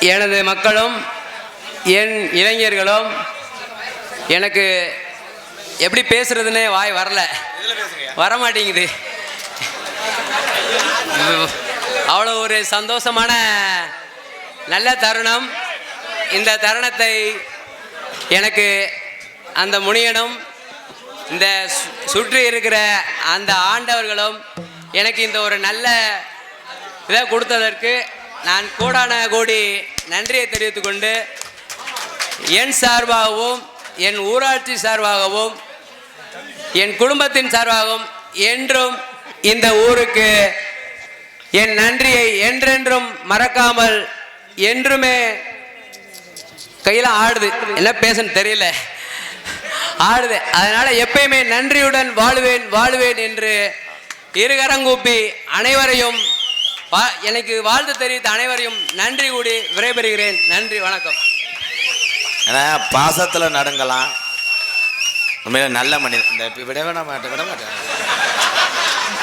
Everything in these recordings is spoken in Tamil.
எனது மக்களும் என் இளைஞர்களும் எனக்கு எப்படி பேசுறதுன்னே வாய் வரல. வர மாட்டேங்குது அவ்வளோ ஒரு சந்தோஷமான நல்ல தருணம். இந்த தருணத்தை எனக்கு அந்த முனியனும் இந்த சு- சுற்றி இருக்கிற அந்த ஆண்டவர்களும் எனக்கு இந்த ஒரு நல்ல இதை கொடுத்ததற்கு நான் கோடான கோடி நன்றியை தெரிவித்துக் கொண்டு என் சார்பாகவும் என் ஊராட்சி சார்பாகவும் என் குடும்பத்தின் சார்பாகவும் என்றும் இந்த ஊருக்கு என் நன்றியை என்றென்றும் மறக்காமல் என்றுமே கையில் ஆடுது. என்ன பேசன்னு தெரியல. ஆடுது. அதனால் எப்பயுமே நன்றியுடன் வாழ்வேன் வாழ்வேன் என்று இருகரங்கூப்பி அனைவரையும் எனக்கு வாழ்த்து தெரிவித்த அனைவரையும் நன்றி கூடி விடைபெறுகிறேன். நன்றி வணக்கம். ஏன்னா பாசத்தில் நடுங்கலாம். உண்மையில நல்ல மனிதன். இந்த இப்ப விட வேணா மாட்டேன் விட மாட்டேன்.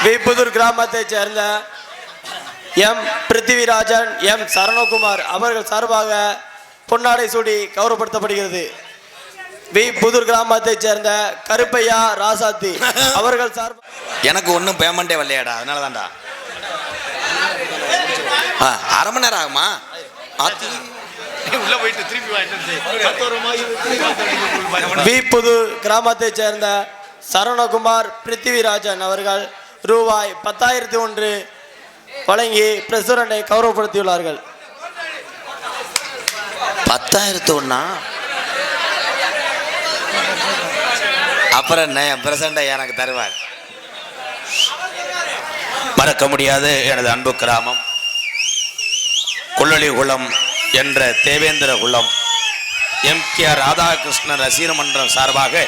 விப்புதூர் கிராமத்தைச் சேர்ந்த எம். பிருத்திவிராஜன் எம். சரணகுமார் அவர்கள் சார்பாக பொன்னாடை சூடி கௌரவப்படுத்தப்படுகிறது. வி. புதூர் கிராமத்தைச் சேர்ந்த கருப்பையா ராசாத்தி அவர்கள் சார்பாக எனக்கு ஒன்றும் பேமெண்ட்டே வரலையாடா. அதனால தான்டா அரை மணி நேரம் ஆகுமா? ஆத்தி. உள்ள போயிட்டு திருப்பி வாங்கிட்டு வி புதூர் கிராமத்தைச் சேர்ந்த சரணகுமார் பிருத்திவிராஜன் அவர்கள் ரூபாய் பத்தாயிரத்தி ஒன்று வழங்கி பிரசிடண்டை கௌரவப்படுத்தியுள்ளார்கள். பத்தாயிரத்து ஒண்ணா அப்புறம் என்ன பிரசண்டை எனக்கு தருவார். மறக்க முடியாது எனது அன்பு கிராமம். கொள்ளளி குளம் என்ற தேவேந்திர குளம். எம். கே. ஆர். ராதாகிருஷ்ணன் ரசிகர் மன்றம் சார்பாக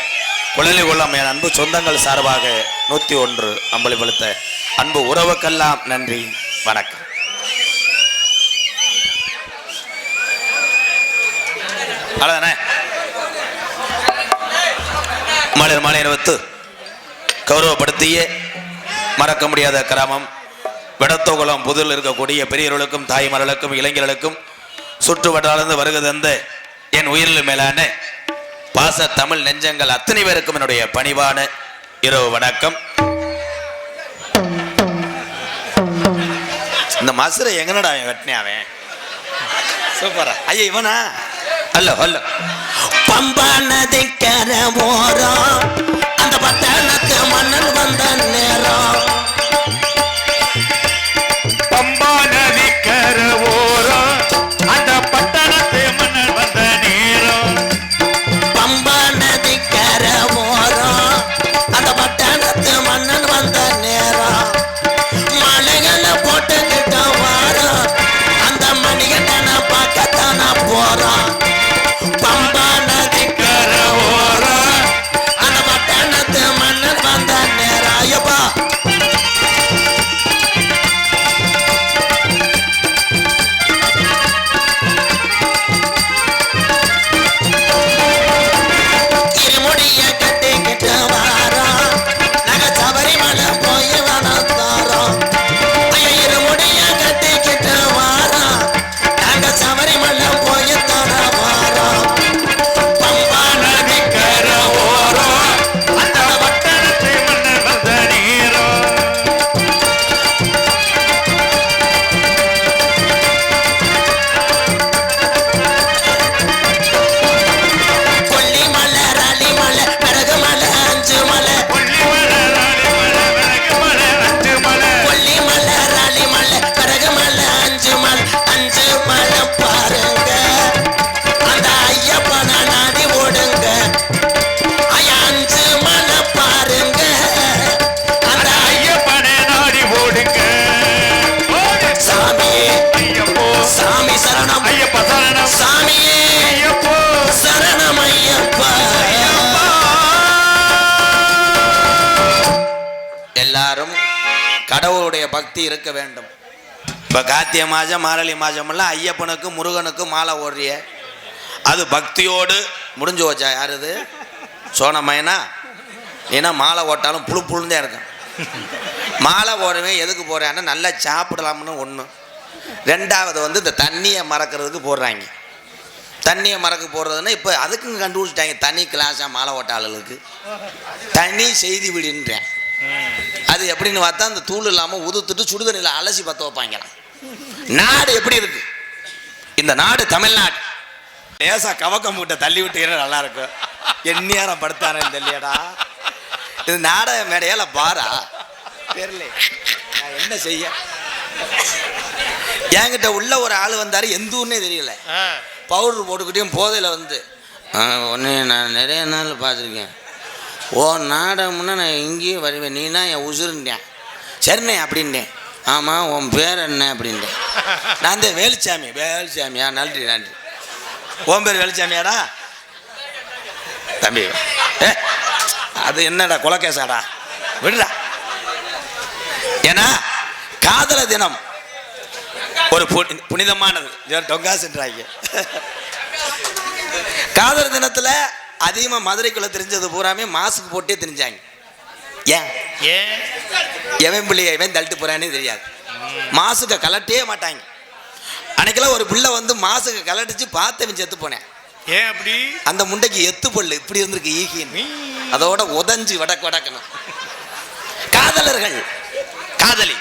கொள்ளளி குளம் என் அன்பு சொந்தங்கள் சார்பாக நூற்றி ஒன்று அம்பளிப்படுத்த அன்பு உறவுக்கெல்லாம் நன்றி வணக்கம். அவ்வளோதானே மலர் மாலை கௌரவப்படுத்திய மறக்க முடியாத கிராமம். விடத்தோகுளம் புதில் இருக்கக்கூடிய பெரியவர்களுக்கும் தாய்மார்களுக்கும் இளைஞர்களுக்கும் சுற்று வட்டாரந்து வருகை தந்த என் உயிரில் மேலான பாச தமிழ் நெஞ்சங்கள் அத்தனை பேருக்கும் என்னுடைய பணிவான இரவு வணக்கம். இந்த மசுரை எங்கனடா அவன் வெட்டினே அவன்? சூப்பரா. ஐயா இவனா? அல்ல அல்ல. பம்பா நதி ஓரம் ஐயாவுடைய பக்தி இருக்க வேண்டும். இப்போ கார்த்திகை மாதம் மாரளி மாதமெல்லாம் ஐயப்பனுக்கும் முருகனுக்கும் மாலை ஓடுறிய. அது பக்தியோடு முடிஞ்சு வச்சா யார் இது? சோனமயனா ஏன்னா மாலை ஓட்டாலும் புழு புழுந்தே இருக்கும். மாலை ஓடுவேன் எதுக்கு போகிறேன்னா நல்லா சாப்பிடலாம்னு ஒன்று ரெண்டாவது வந்து இந்த தண்ணியை மறக்கிறதுக்கு போடுறாங்க. தண்ணியை மறக்க போடுறதுன்னா இப்போ அதுக்கும் கண்டுபிடிச்சிட்டாங்க தனி கிளாஸாக மாலை ஓட்ட ஆளுகளுக்கு. தனி செய்தி விடுன்றேன். அது எப்படின்னு பார்த்தா அந்த தூள் இல்லாமல் உதுத்துட்டு சுடுதண்ணியில் அலசி பற்ற வைப்பாங்களாம் நாடு எப்படி இருக்கு? இந்த நாடு தமிழ்நாடு. லேசா கவக்க மூட்டை தள்ளி விட்டீங்கன்னா நல்லா இருக்கும். எந்நேரம் படுத்தாரேன் தெரியலடா. இது நாடக மேடையால பாரா? தெரியல. நான் என்ன செய்ய? என்கிட்ட உள்ள ஒரு ஆள் வந்தாரு எந்த ஊர்னே தெரியல பவுடர் போட்டுக்கிட்டையும் போதையில் வந்து. ஒன்று நான் நிறைய நாள் பார்த்துருக்கேன். ஓ நாடகம்னா நான் இங்கேயும் வருவேன். நீ தான் என் உசுருந்தேன் சரிண்ணே அப்படின்னேன் ஆமாம் உன் பேர் என்ன அப்படின்ட்டேன். நான் தான் வேலுச்சாமி வேலுச்சாமியா? நன்றி நன்றி. உன் பேர் வேலுச்சாமியாடா? தம்பி ஏ அது என்னடா குலக்கேசாடா விடுடா. ஏன்னா காதல தினம் ஒரு புனி- புனிதமானது. டொங்காசுன்றாங்க. காதல் தினத்தில் அதிகமாக மதுரைக்குள்ள தெரிஞ்சது பூராமே மாஸ்க் போட்டே தெரிஞ்சாங்க. ஏன்? ஏன்? எவன் பிள்ளைய எவன் தள்ளிட்டு போறானே தெரியாது. மாசுக்க கலட்டவே மாட்டாங்க. அன்னைக்கெல்லாம் ஒரு பிள்ளை வந்து மாசுக்க கலட்டிச்சு பார்த்தவன் செத்து போனேன். ஏன் அப்படி? அந்த முண்டைக்கு எத்து பல்லு இப்படி இருந்திருக்கு ஈகின்னு. அதோட உதஞ்சு வடக்கு வடக்கணும் காதலர்கள். காதலி.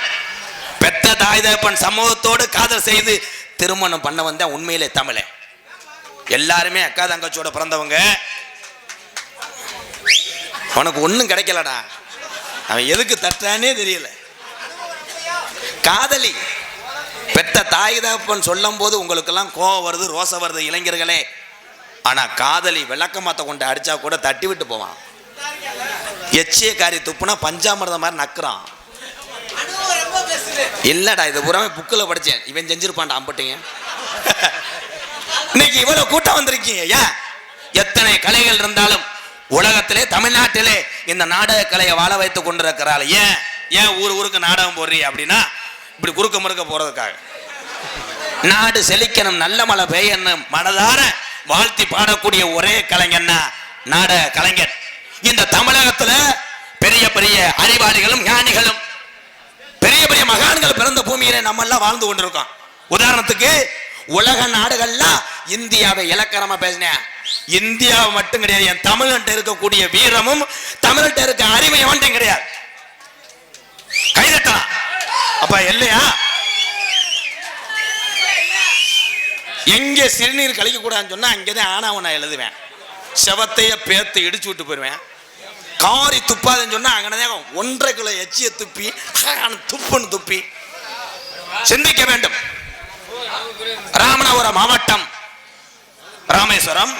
பெத்த தாய் தகப்பன் சமூகத்தோடு காதல் செய்து திருமணம் பண்ண வந்த உண்மையிலே தமிழ எல்லாருமே அக்கா தங்கச்சியோட பிறந்தவங்க. உனக்கு ஒன்றும் கிடைக்கலடா. அவன் எதுக்கு தட்டானே தெரியல. காதலி பெத்த தாய் தகப்பன் சொல்லும் போது உங்களுக்கெல்லாம் கோவம் வருது ரோசம் வருது இளைஞர்களே. ஆனால் காதலி விளக்கமாத்த கொண்டு அடித்தா கூட தட்டி விட்டு போவான். எச்சிய காரி துப்புனா பஞ்சாமிரதம் மாதிரி நக்குறான். இல்லடா இது பூராமே புக்கில் படித்தேன் இவன் செஞ்சிருப்பான்டா அம்பட்டிங்க. இன்னைக்கு இவ்வளோ கூட்டம் வந்திருக்கீங்க ஏன்? எத்தனை கலைகள் இருந்தாலும் உலகத்திலே தமிழ்நாட்டிலே இந்த நாடக கலையை வாழ வைத்துக் கொண்டிருக்கிறாள். ஏன்? ஏன் ஊர் ஊருக்கு நாடகம் போடுறீ அப்படின்னா இப்படி குறுக்க முறுக்க போறதுக்காக. நாடு செழிக்கணும் நல்ல மழை பெய்யணும் மனதார வாழ்த்தி பாடக்கூடிய ஒரே கலைஞன்னா நாடக கலைஞர். இந்த தமிழகத்துல பெரிய பெரிய அறிவாளிகளும் ஞானிகளும் பெரிய பெரிய மகான்கள் பிறந்த பூமியில நம்ம எல்லாம் வாழ்ந்து கொண்டிருக்கோம். உதாரணத்துக்கு உலக நாடுகள்லாம் இந்தியாவை இலக்கணமா பேசினேன். இந்தியா மட்டும் கிடையாது என் தமிழ்கிட்ட இருக்கக்கூடிய வீரமும் தமிழ்கிட்ட இருக்க அறிவை மட்டும் கிடையாது. கைதட்டலாம். அப்ப இல்லையா எங்க சிறுநீர் கழிக்க கூடாதுன்னு சொன்னா அங்கேதான் ஆனாவும் நான் எழுதுவேன். செவத்தைய பேத்து இடிச்சு விட்டு போயிருவேன் காரி துப்பாதுன்னு சொன்னா அங்கனதான் ஒன்றரை கிலோ எச்சிய துப்பி துப்புன்னு துப்பி. சிந்திக்க வேண்டும். ராமநாதபுரம் மாவட்டம் ராமேஸ்வரம்.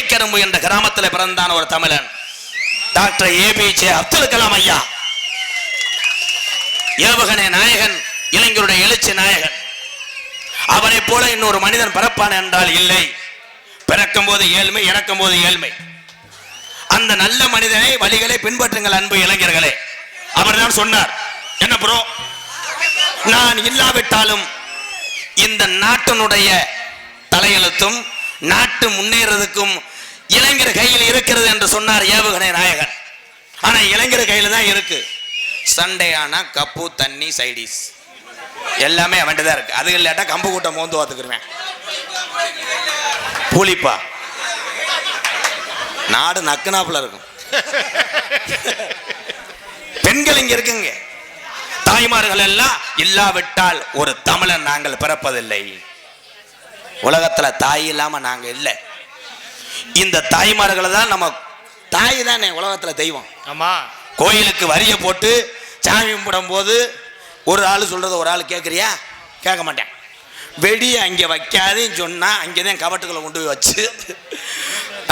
பேய்க்கரும்பு என்ற கிராமத்தில் பிறந்தான் ஒரு தமிழன். டாக்டர் ஏபிஜே அப்துல் கலாம் ஐயா. ஏவுகணை நாயகன் இளைஞருடைய எழுச்சி நாயகன். அவனைப் போல இன்னொரு மனிதன் பிறப்பான் என்றால் இல்லை. பிறக்கும் போது ஏழ்மை இறக்கும் போது ஏழ்மை. அந்த நல்ல மனிதனை வழிகளை பின்பற்றுங்கள் அன்பு இளைஞர்களே. அவர் தான் சொன்னார். என்ன ப்ரோ நான் இல்லாவிட்டாலும் இந்த நாட்டினுடைய தலையெழுத்தும் நாட்டு முன்னேறதுக்கும் இளைஞர் கையில் இருக்கிறது என்று சொன்னார் ஏவுகணை நாயகன். ஆனா இளைஞர் கையில தான் இருக்கு. சண்டே ஆனா கப்பு தண்ணி சைடிஸ். எல்லாமே அவன்ட்டு தான் இருக்கு. அது இல்லாட்டா கம்பு கூட்டம் மோந்து பார்த்துக்கிருவேன் புளிப்பா நாடு நக்குனாப்புல இருக்கும். பெண்கள் இங்க இருக்குங்க. தாய்மார்கள் எல்லாம் இல்லாவிட்டால் ஒரு தமிழன் நாங்கள் பிறப்பதில்லை. உலகத்துல தாய் இல்லாம நாங்க இல்லை. இந்த தாய்மார்களை தான் நம்ம தாய் தானே உலகத்துல தெய்வம். ஆமா. கோயிலுக்கு வரிய போட்டு சாமி கும்பிடும் போது ஒரு ஆள் சொல்றத ஒரு ஆள் கேட்குறியா கேட்க மாட்டேன். வெடி அங்கே வைக்காதேன்னு சொன்னா அங்கே தான் கபட்டுக்குள்ள கொண்டு போய் வச்சு.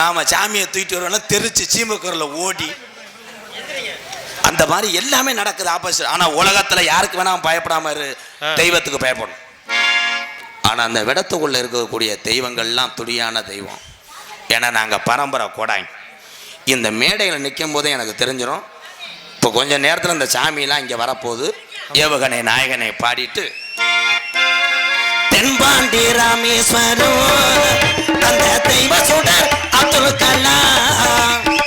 ஆமா சாமியை தூக்கிட்டு வருவோம்னா தெரிச்சு சீமக்கூரில் ஓடி. அந்த மாதிரி எல்லாமே நடக்குது ஆப்போசிட் ஆனா உலகத்துல யாருக்கு வேணா அவன் பயப்படாம இரு. தெய்வத்துக்கு பயப்படும் ஆனா அந்த விடத்துக்குள்ள இருக்கக்கூடிய தெய்வங்கள்லாம் துடியான தெய்வம். ஏன்னா நாங்க பரம்பரை கொடாய். இந்த மேடையில் நிற்கும் போதே எனக்கு தெரிஞ்சிடும் இப்போ கொஞ்ச நேரத்தில் இந்த சாமியெல்லாம் இங்கே வரப்போகுது. ஏவுகணை நாயகனை பாடிட்டு தென்பாண்டி ராமேஸ்வரம் அந்த தெய்வ சுடர் அப்துல் கலாம்.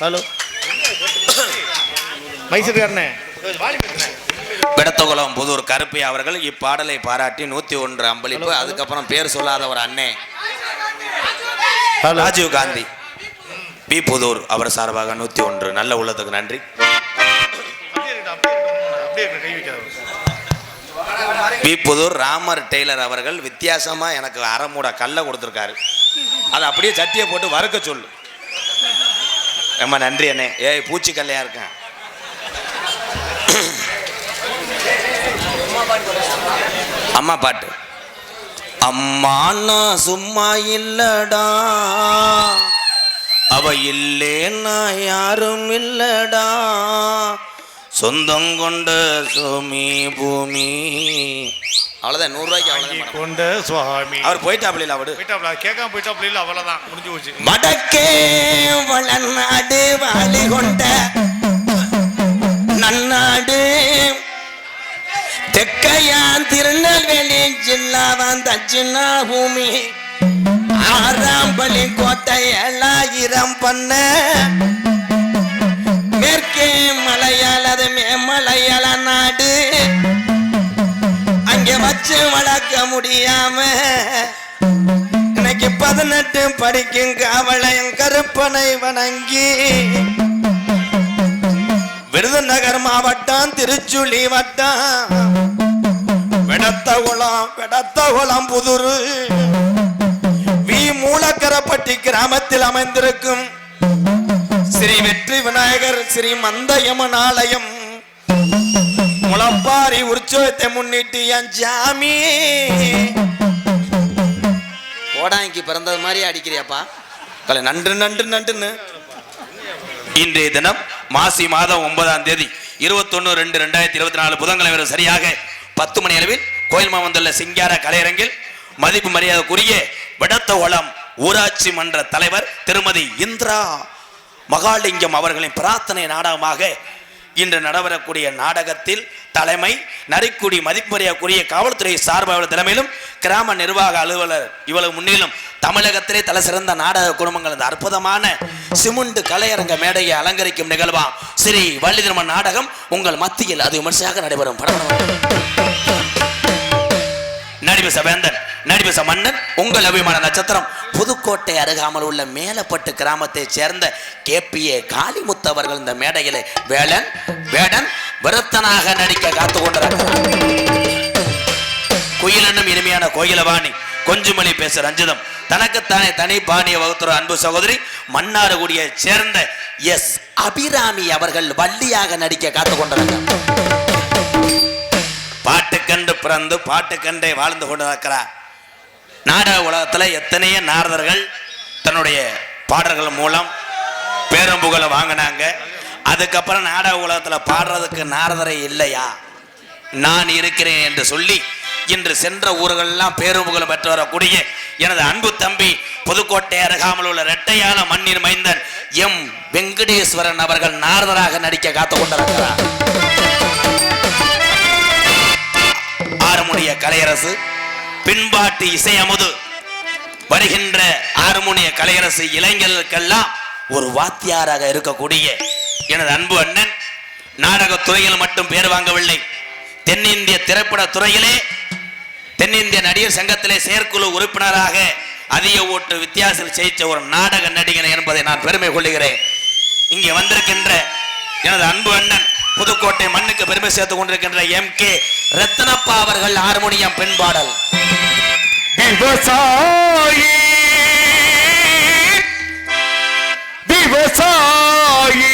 ஹலோ. மைசூர்காரனே. விடத்தகுளம் புதூர் கருப்பை அவர்கள் இப்பாடலை பாராட்டி நூத்தி ஒன்று அம்பளிப்பு அதுக்கப்புறம் பேர் சொல்லாத ஒரு அண்ணே. ராஜீவ் காந்தி. பி புதூர் அவர் சார்பாக நூத்தி ஒன்று. நல்ல உள்ளத்துக்கு நன்றி. பி புதூர் ராமர் டெய்லர் அவர்கள் வித்தியாசமா எனக்கு அரைமூட கல்லை கொடுத்துருக்காரு. அதை அப்படியே சட்டியை போட்டு வறுக்க சொல்லு. ரொம்ப நன்றி அண்ணே. ஏய் பூச்சி கல்லையா இருக்கேன் அம்மா பாட்டு. அம்மா நான் சும்மா இல்லடா. அவ இல்லேன்னா யாரும் இல்லடா. சொந்தம் கொண்ட சுமி பூமி. அவ்வளோதான் நூறுரூவாய்க்கு அவ்வளோதான் கொண்ட சுவாமி. அவர் போயிட்டாப்ல அவடு போயிட்டாப்ல கேட்காம போயிட்டாப்ல இல்ல அவ்வளவுதான் முடிஞ்சு போச்சு வடக்கே வளநாடு வாழி கொண்ட நன்னாடு. தெக்கையான் திருநெல்வேலி ஜில்லாவான் தட்சிணா பூமி. ஆறாம்பலி கோட்டை ஏழாயிரம் பண்ண. மேற்கே மலையாளது மேமலையாள நாடு அங்கே வச்சு வளர்க்க முடியாம இன்னைக்கு பதினெட்டு படிக்கும் காவலையும் கருப்பனை வணங்கி விருதுநகர் மாவட்டம் திருச்சுழி வட்டம். விடத்தகுளம் விடத்தகுளம் புதுரு. வி. மூலக்கரப்பட்டி கிராமத்தில் அமைந்திருக்கும் ஸ்ரீ வெற்றி விநாயகர் ஸ்ரீ மந்தயமன் ஆலயம். முளப்பாரி உற்சவத்தை முன்னிட்டு என் ஜாமி. ஓடாங்கி பிறந்தது மாதிரி அடிக்கிறியாப்பா? கலை நன்று நன்று நன்றுன்னு இன்றைய தினம் மாசி மாதம் ஒன்பதாம் தேதி இருபத்தொன்னு ரெண்டு ரெண்டாயிரத்தி இருபத்தி நாலு புதன்கிழமை சரியாக பத்து மணி அளவில் கோயில் மாமந்துள்ள சிங்கார கலையரங்கில் மதிப்பு மரியாதைக்குரிய விடத்தோளம் ஊராட்சி மன்ற தலைவர் திருமதி இந்திரா மகாலிங்கம் அவர்களின் பிரார்த்தனை நாடகமாக இன்று நடைபெறக்கூடிய நாடகத்தில் தலைமை நரிக்குடி மதிப்புரையக்கூடிய காவல்துறை சார்பாளர் தலைமையிலும் கிராம நிர்வாக அலுவலர் இவ்வளவு முன்னிலும் தமிழகத்திலே தலை சிறந்த நாடக குடும்பங்கள் இந்த அற்புதமான சிமுண்டு கலையரங்க மேடையை அலங்கரிக்கும் நிகழ்வாம் ஸ்ரீ வள்ளி திருமண நாடகம் உங்கள் மத்தியில் அது விமர்சையாக நடைபெறும். படம் நடிபச வேந்தன் நடிபச மன்னன் உங்கள் அபிமான நட்சத்திரம். புதுக்கோட்டை அருகாமல் உள்ள மேலப்பட்டு கிராமத்தை சேர்ந்த கே பி ஏ காளிமுத்து அவர்கள் இந்த மேடையிலே வேளன் வேடன் விருத்தனாக நடிக்க காத்து கொண்டிருக்கிறார். குயிலனும் இனிமையான கோயிலவாணி கொஞ்சமொழி பேச ரஞ்சிதம். தனக்குத்தானே தனி பாணிய வகுத்துற அன்பு சகோதரி மன்னார்குடியை சேர்ந்த எஸ். அபிராமி அவர்கள் வள்ளியாக நடிக்க காத்து கொண்டிருக்கிறார். பாட்டுக்கண்டு பிறந்து பாட்டுக்கண்டே வாழ்ந்து கொண்டிருக்கிறார். நாடக உலகத்தில் எத்தனையோ நாரதர்கள் தன்னுடைய பாடல்கள் மூலம் பேரம்புகளை வாங்கினாங்க. அதுக்கப்புறம் நாடக உலகத்தில் பாடுறதுக்கு நாரதரை இல்லையா? நான் இருக்கிறேன் என்று சொல்லி இன்று சென்ற ஊர்களெல்லாம் பேரும் பெற்று வரக்கூடிய எனது அன்பு தம்பி புதுக்கோட்டை அருகாமல் உள்ள இரட்டையால மண்ணின் மைந்தன் எம் வெங்கடேஸ்வரன் அவர்கள் நாரதராக நடிக்க காத்து கொண்டிருக்கிறார். ஆறுமுனிய கலையரசு பின்பாட்டு இசை அமுது வருகின்ற ஆறுமுனிய கலையரசு இளைஞர்களுக்கெல்லாம் ஒரு வாத்தியாராக இருக்கக்கூடிய எனது அன்பு அண்ணன் நாடகத் துறையில் மட்டும் பேர் வாங்கவில்லை. தென்னிந்திய திரைப்பட துறையிலே தென்னிந்திய நடிகர் சங்கத்திலே செயற்குழு உறுப்பினராக அதிக ஓட்டு வித்தியாசத்தில் ஜெயிச்ச ஒரு நாடக நடிகன் என்பதை நான் பெருமை கொள்கிறேன் இங்கே வந்திருக்கின்ற எனது அன்பு அண்ணன் புதுக்கோட்டை மண்ணுக்கு பெருமை சேர்த்துக் கொண்டிருக்கின்ற எம் கே ரத்னப்பா அவர்கள் ஹார்மோனியம் பெண்பாடல். விவசாயி விவசாயி.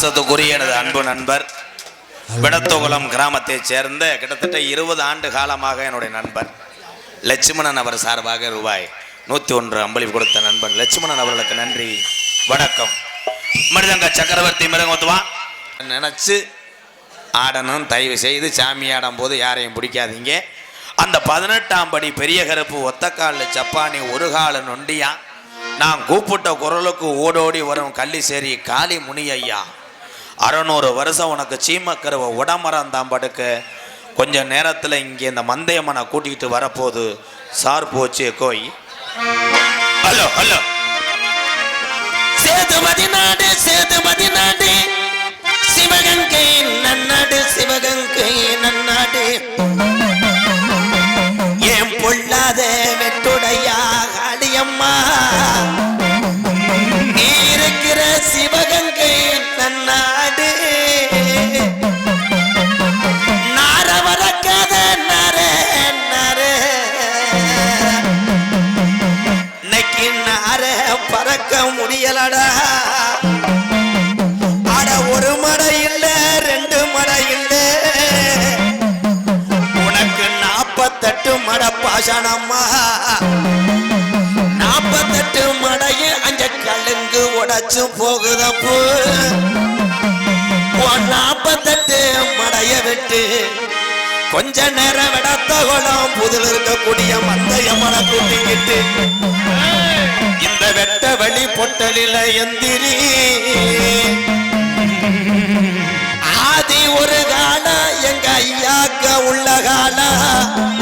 பாசத்துக்குரிய எனது அன்பு நண்பர். விடத்தோகுளம் கிராமத்தைச் சேர்ந்த கிட்டத்தட்ட இருபது ஆண்டு காலமாக என்னுடைய நண்பர். லட்சுமணன் அவர் சார்பாக ரூபாய் நூற்றி ஒன்று அம்பளி கொடுத்த நண்பன். லட்சுமணன் அவர்களுக்கு நன்றி வணக்கம். மிருதங்க சக்கரவர்த்தி மிருகத்துவா நினச்சி ஆடணும் தயவு செய்து சாமி ஆடும் போது யாரையும் பிடிக்காதீங்க. அந்த பதினெட்டாம் படி பெரிய கருப்பு ஒத்தக்காலில் சப்பானி ஒரு கால நொண்டியா. நான் கூப்பிட்ட குரலுக்கு ஓடோடி வரும் கள்ளிசேரி காளி முனி ஐயா அறநூறு வருஷம் உனக்கு சீமக்கருவை உடமரம் தான் படுக்க. கொஞ்ச நேரத்தில் இங்கே இந்த மந்தையம்மனை கூட்டிகிட்டு வரப்போது சார் போச்சு கோய். Hello hello. சேதுமதி நாடு சேதுமதி நாடு சிவகங்கை நன்னாடு சிவகங்கை நன்னாடு. நாற்பத்தெட்டு பாசனம்மா நாப்பத்தெட்டு அஞ்ச கலுங்கு உடைச்சு போகுதப்பு. நாற்பத்தெட்டு மடைய விட்டு கொஞ்ச நேரம் விடத்த குளம் புதில் இருக்கக்கூடிய மந்தையம்மன கூட்டிக்கிட்டு. இந்த வெட்ட வழி பொட்டலில எந்திரி. ஆதி ஒரு காலம் எங்க ஐயாக்க உள்ள காலம்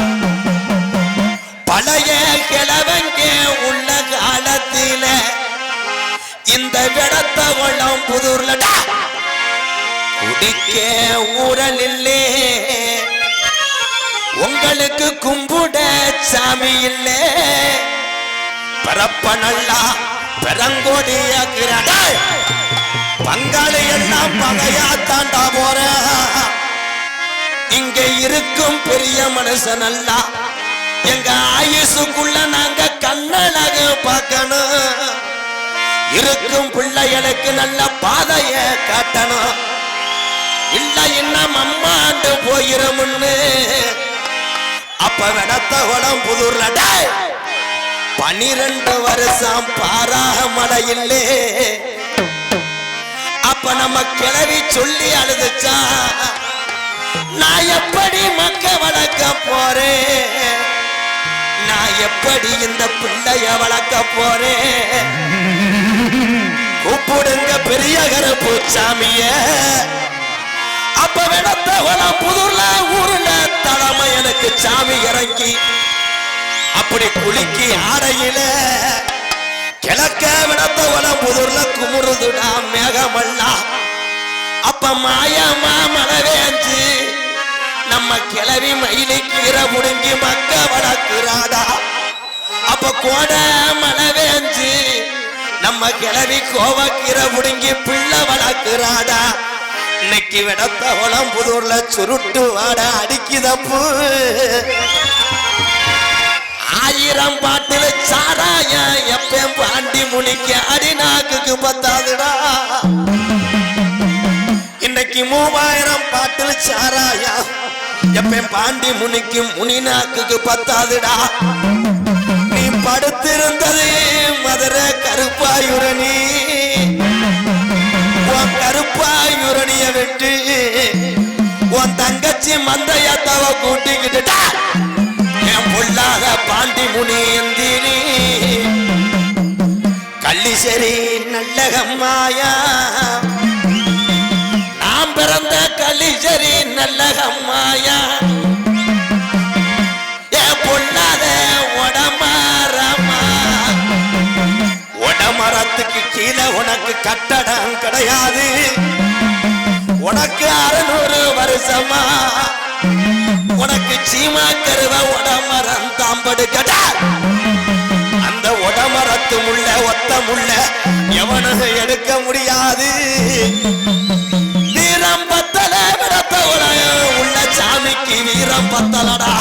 இந்த விடத்த புதூர்ல குடிக்க ஊரல் இல்லே உங்களுக்கு கும்பிட சாமி இல்லே. பரப்ப நல்லா பெரங்கோடியாக்குறாடா பங்காளி எல்லாம் பகையா தாண்டா போற. இங்க இருக்கும் பெரிய மனுஷன் அல்ல. எங்க ஆயுசுக்குள்ள நாங்க கண்ணழக பார்க்கணும். இருக்கும் பிள்ளைகளுக்கு நல்ல பாதைய காட்டணும். இல்ல இன்னும் அம்மாண்டு போயிருமுன்னு அப்ப வெடத்த குளம் புதூர்ல டேய், பனிரெண்டு வருஷம் பாராக மடையில்லே அப்ப நம்ம கிளவி சொல்லி அழுதுச்சா? நான் எப்படி மக்க வளர்க்க போறேன்? நான் எப்படி இந்த பிள்ளைய வளர்க்க போறேன்? கூப்பிடுங்க பெரிய கருப்பு சாமிய. அப்ப வெடத்த குளம் புதுர்ல ஊருல தலைமை எனக்கு சாமி இறங்கி அப்படி குலுக்கி ஆடையில. கிழக்க விடத்த குளம் புதூர்ல குமுறுதுடா மேகமல்லா. அப்ப மாயமா மனவேஞ்சு நம்ம கிளவி மயிலை கீரை முடுங்கி மக்க வளர்க்கிறாடா அப்ப கோட மனவேஞ்சு நம்ம கிளவி கோவக்கிற முடுங்கி பிள்ளை வளர்க்கிறாடா. இன்னைக்கு விடத்த குளம் புதூர்ல சுருட்டு வாட அடிக்குதப்பு ஆயிரம் பாட்டுல சாராய எப்பயும் பாண்டி முனிக்க அடிநாக்குக்கு பத்தாதுடா. இன்னைக்கு மூவாயிரம் பாட்டுல சாராயா எப்பயும் பாண்டி முனிக்கு முனிநாக்குக்கு பத்தாதுடா. நீ படுத்திருந்தது மதுரை கருப்பாயுரணி உன் கருப்பாயுரணிய விட்டு உன் தங்கச்சி மந்தையத்தவ கூட்டிக்கிட்டுடா என் பொல்லாத பாண்டி முனி எந்திரி கள்ளிசரி நல்லகம்மாயா. நாம் பிறந்த கள்ளிசரி நல்லகம்மாயா. என் பொல்லாத உடமாரமா மரத்துக்கு கீழே உனக்கு கட்டடம் கிடையாது. உனக்கு அறுநூறு வருஷமா? உனக்கு சீமா கருவ உடமரம் தாம்படு கடா. அந்த உடமரத்து முள்ள ஒத்த முள்ள எவனும் எடுக்க முடியாது. வீரம் பத்தல விடத்த உள்ள சாமிக்கு வீரம் பத்தலடா.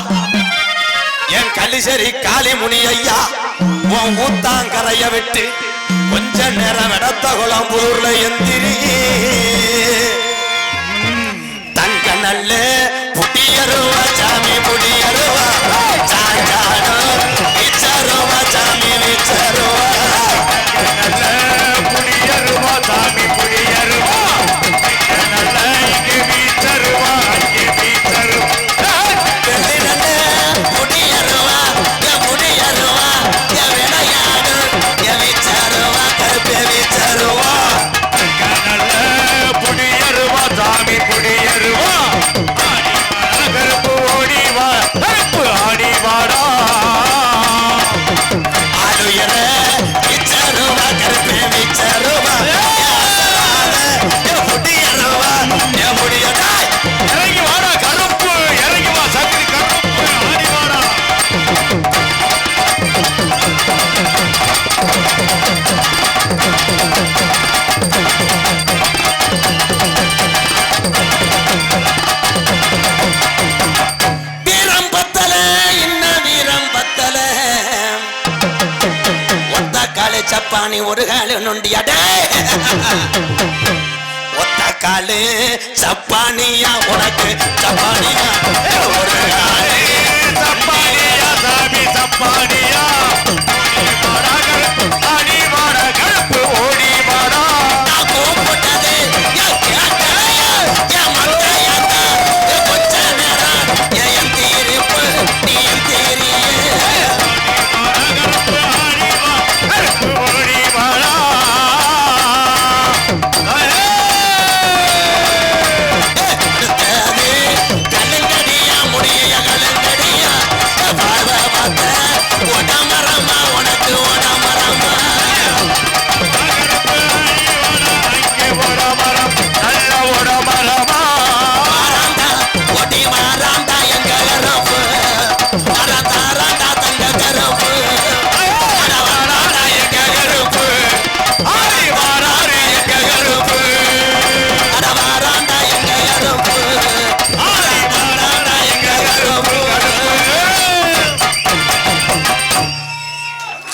என் கலிசரி காளிமுனி ஐயா உன் ஊத்தாங்கரைய விட்டு கொஞ்ச நேரம் இடத்த குளம் எந்திரி. தங்க நல்ல புடியருவா சாமி புடியருவா சாஞ்சாடோ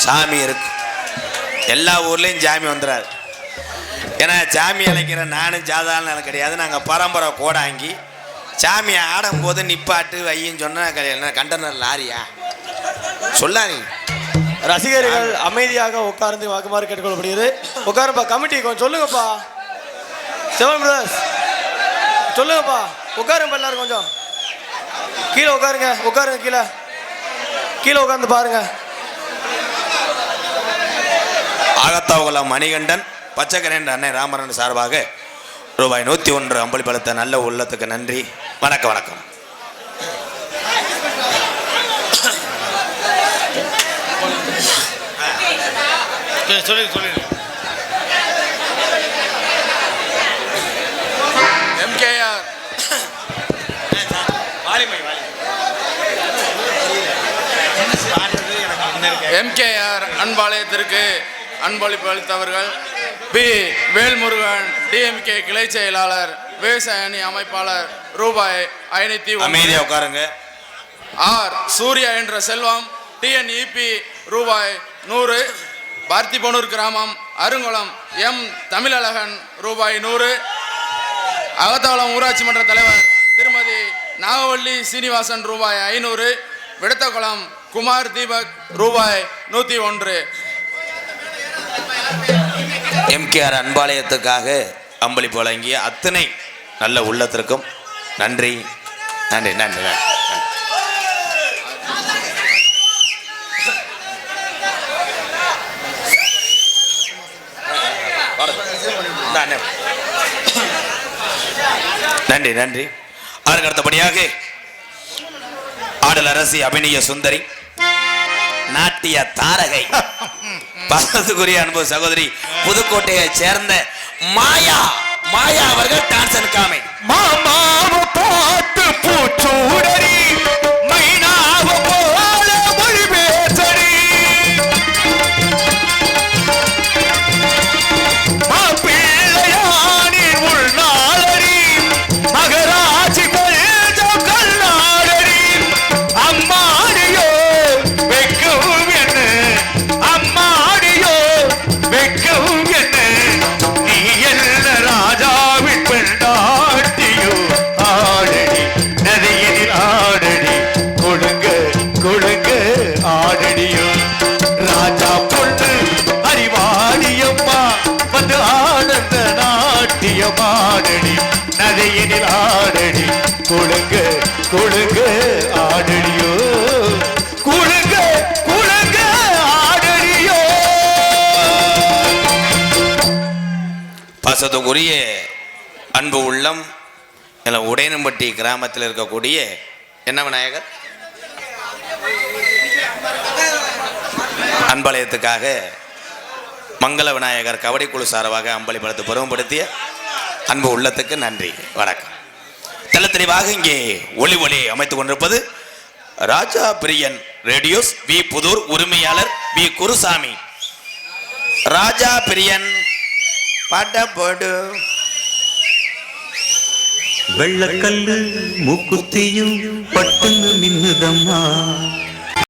சாமி இருக்கு. எல்லா ஊர்லேயும் சாமி வந்துடாது ஏன்னா சாமி அழைக்கிற நானும் ஜாதாலும் எனக்கு கிடையாது. நாங்கள் பரம்பரை கோடாங்கி சாமி ஆடும்போது நிப்பாட்டு வையின்னு சொன்னால் என்ன கண்டனர் லாரியா? சொல்லாதீங்க. ரசிகர்கள் அமைதியாக உட்கார்ந்து வாக்குமாறு கேட்டுக்கொள்ளப்படுகிறது. உட்காருப்பா கமிட்டி கொஞ்சம் சொல்லுங்கப்பா. செவன் பிரதர்ஸ் சொல்லுங்கப்பா. உட்காருங்கப்பா எல்லாரும் கொஞ்சம். கீழே உட்காருங்க உட்காருங்க கீழே. கீழே உட்காந்து பாருங்க. ஆகத்தாவுகுளம் மணிகண்டன் பச்சைக்கரன் அன்னை ராமரன் சார்பாக ரூபாய் நூற்றி ஒன்று அம்பளிப்பளித்த நல்ல உள்ளத்துக்கு நன்றி. வணக்கம் வணக்கம். சொல்லி சொல்லி எம்கேஆர். எம்கேஆர் அன்பாலயத்திற்கு அன்பளிப்பு அளித்தவர்கள் பி. வேல்முருகன் டிஎம்கே கிளை செயலாளர் விவசாய அணி அமைப்பாளர் ரூபாய் ஐநூத்தி அமைதியா உட்காருங்க. ஆர். சூர்யா என்ற செல்வம் டிஎன்இபி ரூபாய் நூறு. பார்த்திபனூர் கிராமம் அருங்குளம் எம். தமிழழகன் ரூபாய் நூறு. அகத்தாவளம் ஊராட்சி மன்ற தலைவர் திருமதி நாகவள்ளி சீனிவாசன் ரூபாய் ஐநூறு. விடத்தகுளம் குமார் தீபக் ரூபாய் நூற்றி ஒன்று. எம்கேஆர் அன்பாலயத்துக்காக அம்பளிப்பு வழங்கிய அத்தனை நல்ல உள்ளத்திற்கும் நன்றி. நன்றி நன்றி நன்றி நன்றி. நன்றி அதற்கு அடுத்தபடியாக ஆடல் அரசி அபிநய சுந்தரி. நாட்டிய தாரகை. பாசத்துக்குரிய அன்பு சகோதரி புதுக்கோட்டையை சேர்ந்த மாயா. மாயா அவர்கள் டான்சன் காமை மாமாவ பாட்டு பூச்சூடரி மழையினில் ஆடடி? குழுங்க குழுங்க ஆடடியோ? குழுங்க குழுங்க ஆடடியோ? பாசத்துக்குரிய அன்பு உள்ளம் எல்லாம் உடையனம்பட்டி கிராமத்தில் இருக்கக்கூடிய என்ன விநாயகர்? அன்பாலயத்துக்காக மங்கள விநாயகர் கபடி குழு சார்பாக அம்பளி படத்தை பெருமைப்படுத்திய அன்பு உள்ளத்துக்கு நன்றி. வணக்கம். தெள்ள தெளிவாக இங்கே ஒளி ஒளி அமைத்துக் கொண்டிருப்பது ராஜா பிரியன் ரேடியோஸ் வி புதூர் உரிமையாளர் வி குருசாமி. ராஜா பிரியன் பாட்ட போடு. வெள்ளக்கல்லு மூக்குத்தியும் பட்டுன்னு மின்னுதம்மா.